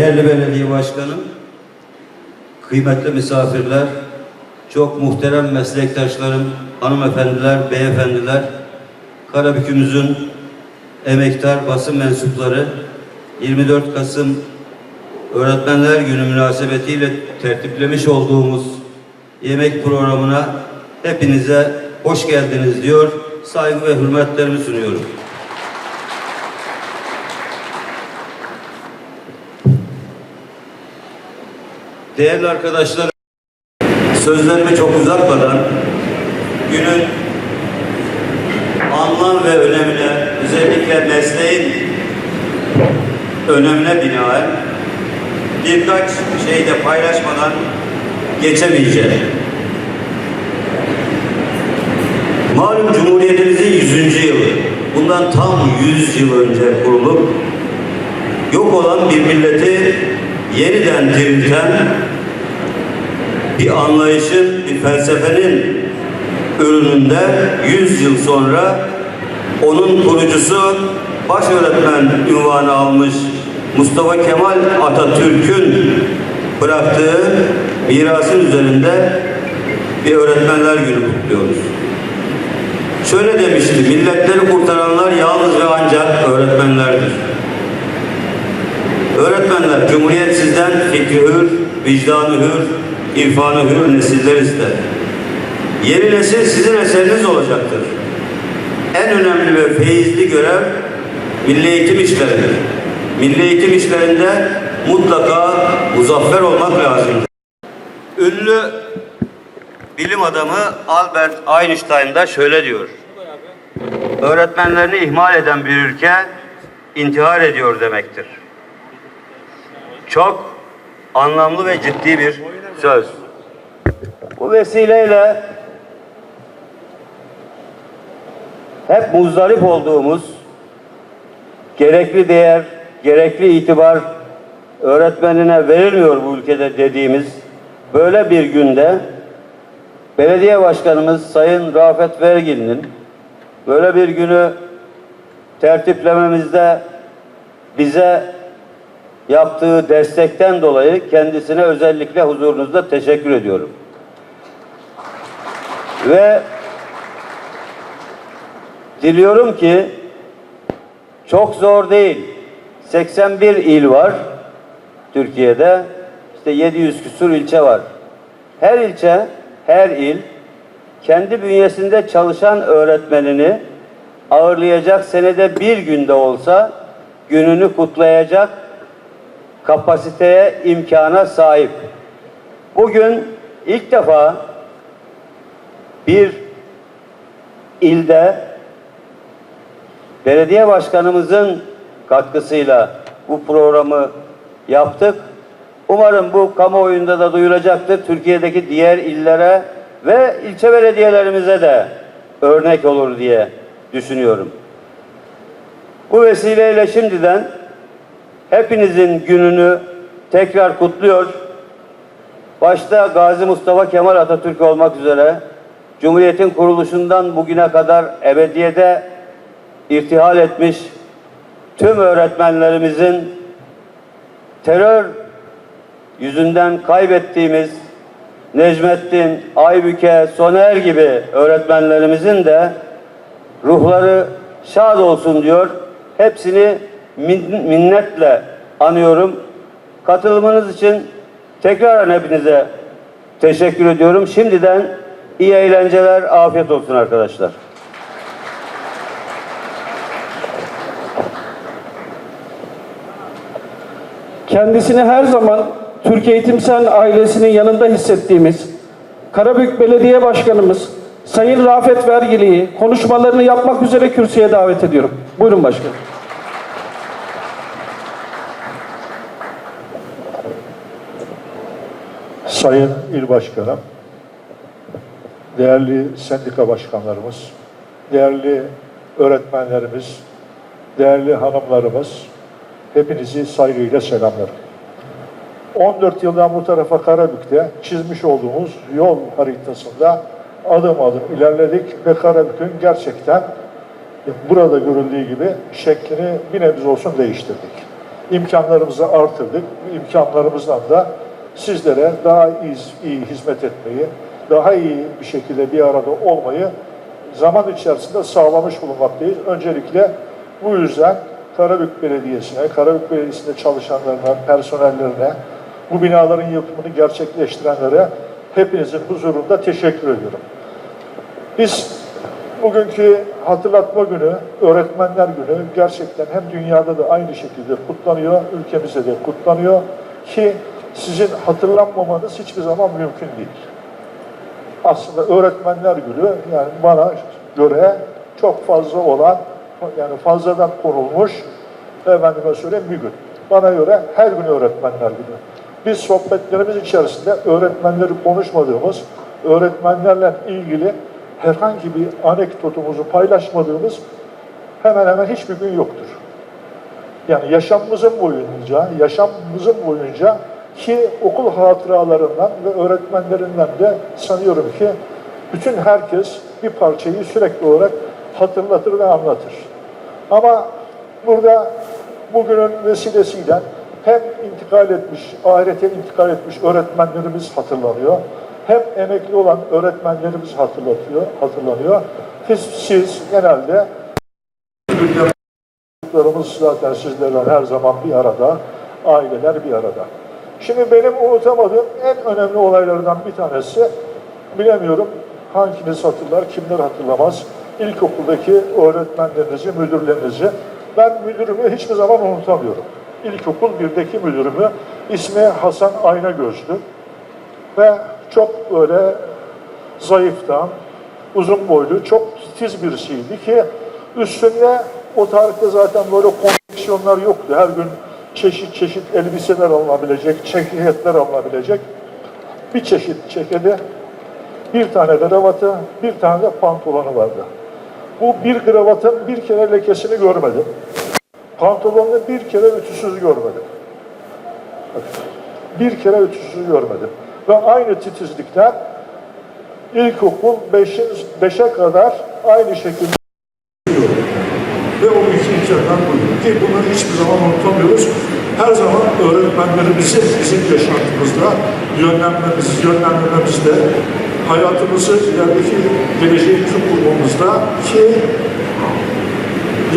Değerli belediye başkanım, kıymetli misafirler, çok muhterem meslektaşlarım, hanımefendiler, beyefendiler, Karabük'ümüzün emektar basın mensupları, 24 Kasım Öğretmenler Günü münasebetiyle tertiplemiş olduğumuz yemek programına hepinize hoş geldiniz diyor, saygı ve hürmetlerimi sunuyorum. Değerli arkadaşlar, sözlerimi çok uzatmadan günün anlam ve önemine, özellikle mesleğin önemine binaen birkaç şey de paylaşmadan geçemeyeceğim. Malum Cumhuriyetimizin 100. yılı, bundan tam 100 yıl önce kurulup yok olan bir milleti yeniden dirilten bir anlayışın, bir felsefenin ürününde 100 yıl sonra onun kurucusu baş öğretmen ünvanı almış Mustafa Kemal Atatürk'ün bıraktığı mirasın üzerinde bir öğretmenler günü kutluyoruz. Şöyle demişti, milletleri kurtaranlar yalnız ve ancak öğretmenlerdir. Öğretmenler, Cumhuriyet sizden fikri hür, vicdanı hür, irfanı hür nesiller ister. Yeni nesil sizin eseriniz olacaktır. En önemli ve feyizli görev milli eğitim işleridir. Milli eğitim işlerinde mutlaka muzaffer olmak lazımdır. Ünlü bilim adamı Albert Einstein da şöyle diyor. Öğretmenlerini ihmal eden bir ülke intihar ediyor demektir. Çok anlamlı ve ciddi bir söz. Bu vesileyle hep muzdarip olduğumuz gerekli değer, gerekli itibar öğretmenine verilmiyor bu ülkede dediğimiz böyle bir günde belediye başkanımız Sayın Rafet Vergil'in böyle bir günü tertiplememizde bize yaptığı destekten dolayı kendisine özellikle huzurunuzda teşekkür ediyorum. Ve diliyorum ki çok zor değil. 81 il var Türkiye'de. İşte 700 küsur ilçe var. Her ilçe, her il kendi bünyesinde çalışan öğretmenini ağırlayacak senede bir günde olsa gününü kutlayacak kapasiteye, imkana sahip. Bugün ilk defa bir ilde belediye başkanımızın katkısıyla bu programı yaptık. Umarım bu kamuoyunda da duyulacaktır. Türkiye'deki diğer illere ve ilçe belediyelerimize de örnek olur diye düşünüyorum. Bu vesileyle şimdiden hepinizin gününü tekrar kutluyor. Başta Gazi Mustafa Kemal Atatürk olmak üzere Cumhuriyet'in kuruluşundan bugüne kadar ebediyede irtihal etmiş tüm öğretmenlerimizin terör yüzünden kaybettiğimiz Necmettin, Aybüke, Soner gibi öğretmenlerimizin de ruhları şad olsun diyor. Hepsini minnetle anıyorum. Katılımınız için tekrar hepinize teşekkür ediyorum. Şimdiden iyi eğlenceler, afiyet olsun arkadaşlar. Kendisini her zaman Türk Eğitimsel ailesinin yanında hissettiğimiz Karabük Belediye Başkanımız Sayın Rafet Vergili'yi konuşmalarını yapmak üzere kürsüye davet ediyorum. Buyurun başkanım. Sayın İl Başkanım, değerli sendika başkanlarımız, değerli öğretmenlerimiz, değerli hanımlarımız, hepinizi saygıyla selamlarım. 14 yıldan bu tarafa Karabük'te çizmiş olduğumuz yol haritasında adım adım ilerledik ve Karabük'ün gerçekten burada görüldüğü gibi şeklini bir nebze olsun değiştirdik. imkanlarımızı artırdık. İmkanlarımızdan da sizlere daha iyi, iyi hizmet etmeyi, daha iyi bir şekilde bir arada olmayı zaman içerisinde sağlamış bulunmaktayız. Öncelikle bu yüzden Karabük Belediyesi'ne, Karabük Belediyesi'nde çalışanlarına, personellerine, bu binaların yapımını gerçekleştirenlere hepinizin huzurunda teşekkür ediyorum. Biz bugünkü hatırlatma günü, öğretmenler günü gerçekten hem dünyada da aynı şekilde kutlanıyor, ülkemizde de kutlanıyor ki sizin hatırlanmamanız hiçbir zaman mümkün değil. Aslında öğretmenler günü yani bana göre çok fazla olan yani fazladan konulmuş efendime söyleyeyim bir gün. Bana göre her gün öğretmenler günü. Biz sohbetlerimiz içerisinde öğretmenleri konuşmadığımız, öğretmenlerle ilgili herhangi bir anekdotumuzu paylaşmadığımız hemen hemen hiçbir gün yoktur. Yani yaşamımızın boyunca, yaşamımızın boyunca ki okul hatıralarından ve öğretmenlerinden de sanıyorum ki bütün herkes bir parçayı sürekli olarak hatırlatır ve anlatır. Ama burada bugünün vesilesiyle hem intikal etmiş, ahirete intikal etmiş öğretmenlerimiz hatırlanıyor. Hem emekli olan öğretmenlerimiz hatırlatıyor, hatırlanıyor. Siz, siz genelde Çocuklarımız zaten sizlerle her zaman bir arada, aileler bir arada. Şimdi benim unutamadığım en önemli olaylardan bir tanesi, bilemiyorum hanginiz hatırlar, kimler hatırlamaz, ilkokuldaki öğretmenlerinizi, müdürlerinizi. Ben müdürümü hiçbir zaman unutamıyorum. İlkokul 1'deki müdürümü, ismi Hasan Aynagöz'dü. Ve çok böyle zayıftan, uzun boylu, çok titiz birisiydi ki üstünde o tarihte zaten böyle konfeksiyonlar yoktu. Her gün çeşit çeşit elbiseler alınabilecek, ceketler alınabilecek. Bir çeşit ceketi, bir tane kravatı, bir tane de pantolonu vardı. Bu bir kravatın bir kere lekesini görmedim. Pantolonunu bir kere ütüsüz görmedim. Bir kere ütüsüz görmedim. Ve aynı titizlikten ilkokul 5'e 5'e kadar aynı şekilde imkandan buydu. Ki bunları hiçbir zaman unutamıyoruz. Her zaman öğretmenlerimizi bizim yaşantımızda yönlenmemiz, yönlendirmemizde, hayatımızı ilerideki geleceği kurmamızda ki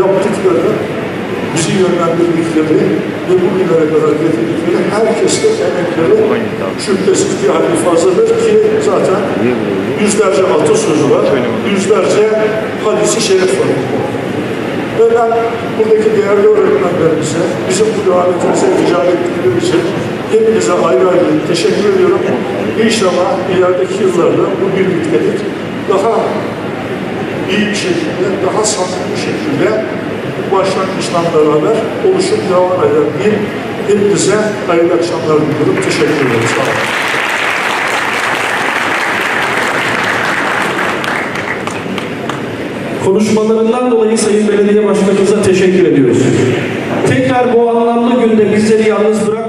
yaptıkları, bizi yönlendirdikleri ve bugünlere kadar getirdikleri herkeste emekleri şüphesiz bir hayli fazladır ki zaten yüzlerce atasözü var, yüzlerce hadisi şerif var. Ve ben buradaki değerli öğretmenlerimize, bizim bu davetimize icra ettikleri hepinize ayrı ayrı teşekkür ediyorum. İnşallah ilerideki yıllarda bu birliktelik daha iyi bir şekilde, daha samimi bir şekilde başlangıçtan beraber oluşup devam eder diye hepinize hayırlı akşamlar diliyorum. Teşekkür ederim. Sağ olun. Konuşmalarından dolayı Sayın Belediye Başkanımıza teşekkür ediyoruz. Tekrar bu anlamlı günde bizleri yalnız bırak